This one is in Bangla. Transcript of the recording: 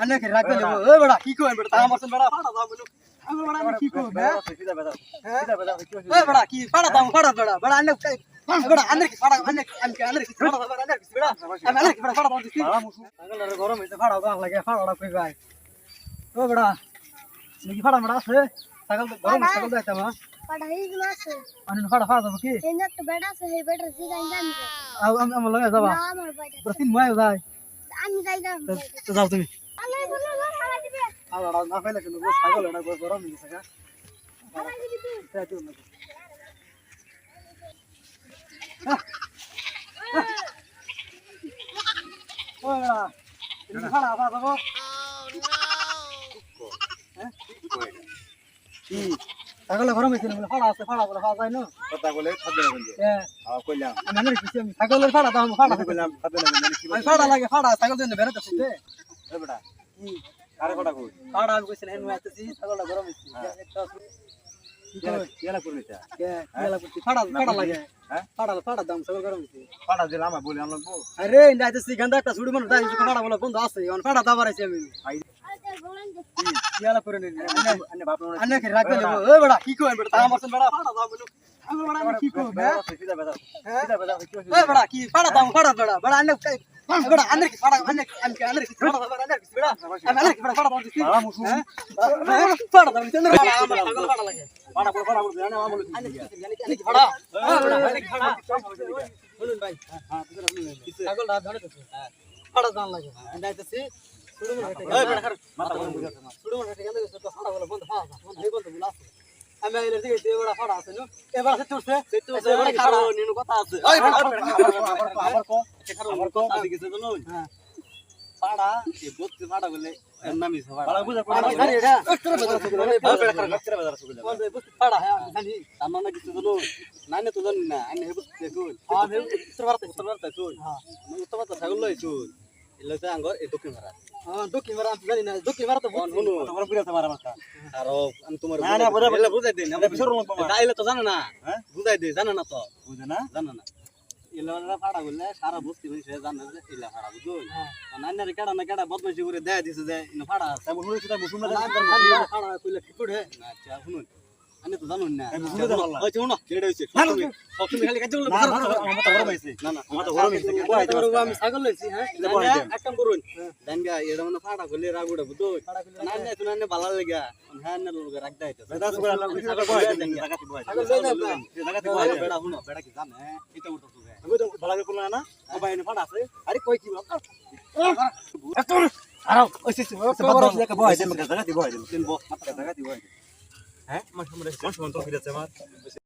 আন্নাকে রাখবে লেবো এ বড়া কি কই বড়া আমার সন বড়া ফাটা দাও বলো আমি বড়া আমি কি কই হ্যাঁ সিধা বাদাও সিধা বাদাও এ বড়া কি ফাটা দাও ফাটা বড়া বড়া আন্না বড়া আন্নার কি ফাটা আন্না আমি কি আন্নার কি ফাটা দাও আন্নার কি বড়া আমি আন্নার কি ফাটা দাও দিছি আগল রে গরম হইছে ফাটা দাও লাগে ফাটা দাও কই ভাই ও বড়া নাকি ফাটা বড়া আছে সকাল গরম সকাল দাইতা মা পড়াই গ্লাস আনি ফাটা ফাটা দাও কি এনে তো বেড়া সে বেড়া সিধা ইনজাম আও আম লাগা যাবা না আমার বেড়া প্রতিদিন মায় যায় আমি যাই যাম তো যাও তুমি। বড়া না পাইলে কেন ছাগল এটা গরম কি? ছাগল গরম হইছে না ফাড়া আছে ফাড়া বলে খাওয়া যায় না? কথা বলে খাদ্য না এ আ কইলাম। আমি আনে কিছু আমি ছাগলের ফাড়া দাও ফাড়া কইলাম খাদ্য না বন্ধু কি আমি ফাড়া লাগে ফাড়া ছাগল দিন বেরোতে শুতে এ বেটা কি? আরে কথা কই ফাড়া আমি কইছেন হেন আইতেছি ছাগলটা হইছে একটা কি কেলা করলি তা কে কেলা করছি? ফাড়া ফাড়া লাগে। হ্যাঁ? ফাড়া ফাড়া দাম ছাগল আমি বলি আরে গন্ধা একটা ছুড়ি মনে ফাড়া বলে বন্ধ আছে ফাড়া দাবার আছে আমি। কেলা করে নিন আনে বাপ না আনে কি রাখবে যাব ওই বড়া কি কই বড়া আমার সন বড়া ফাড়া দাও বলো আমি বড়া আমি কি কই হ্যাঁ সিধা বেদা হ্যাঁ? সিধা বেদা ওই বড়া কি ফাড়া দাও ফাড়া বড়া বড়া আনে বড়া আনে কি ফাড়া আনে আমি কি আনে কি ফাড়া দাও বড়া আনে কি বড়া আমি আনে কি ফাড়া ফাড়া দাও দিছি বাবা মুসু হ্যাঁ ফাড়া দাও চন্দ্র ফাড়া আমার ছাগল ফাড়া লাগে পাটা বড় পাটা বড় জানা আমি বলি আনে কি আনে কি হ্যাঁ বড়া আনে কি ফাড়া বলুন ভাই হ্যাঁ শুনুন ছাগল রাত ধরে তো ফাড়া দাও লাগে আইতেছি আমি তো নই বত্তি জানি আমি না তো জানি না আইনে হেবু দেখুন হ্যাঁ। আমি উত্তর ভারতে উত্তর ভারত হ্যাঁ উত্তর ভারত ছাগল লইছুন এলাতে আঙ্গর এই দক্ষিণ ভারত হ্যাঁ দক্ষিণ ভারত আমি জানি না দক্ষিণ ভারত কোন হুনু তোমার পুরা তোমার মাথা আর আমি তোমার না, না, বুঝা- এলা বুঝাই দেন পাবা। তাইলে তো জানো না হ্যাঁ? বুঝাই দে জানো না তো বুঝে না জানো না এলা ফাড়া বললে সারা বস্তি মানুষ জানে যে ফাড়া হ্যাঁ। নান্নারে কেডা না কেডা বদমাইশি করে দেয়া দিছে যে ইনো ফাড়া তাই সেটা না না না কইলে করে আচ্ছা শুনুন আমি তো জানুন না তো। ওই শুনো কেডা হইছে সবসময় খালি কাজ করলে আমার মাথা গরম হইছে না না আমার তো গরম হইছে আমি ছাগল লইছি হ্যাঁ এটা দেন। এক কাম করুন দাঙ্গা এরা মানে ফাড়া করলে রাগুড়া বুঝো না না তুমি না ভালো লাগা হ্যাঁ না লোক রাখ দাইতো বেদা সুগা কিছু কথা কয় দেন জায়গাতে বয় ছাগল লই না আপনি জায়গাতে বয় দেন বেড়া শুনো বেড়া কি জানে এটা উঠতো আমি তো ভালো করে করলাম না ও ভাই এনে ফাটা আছে আরে কই কি বাবা আর ওই সে বাদ দাও জায়গা বয় দেন জায়গাতে বয় দেন তিন জায়গাতে বয় দেন হ্যাঁ আমার সামনে আমার সময় তো ফিরেছে আমার।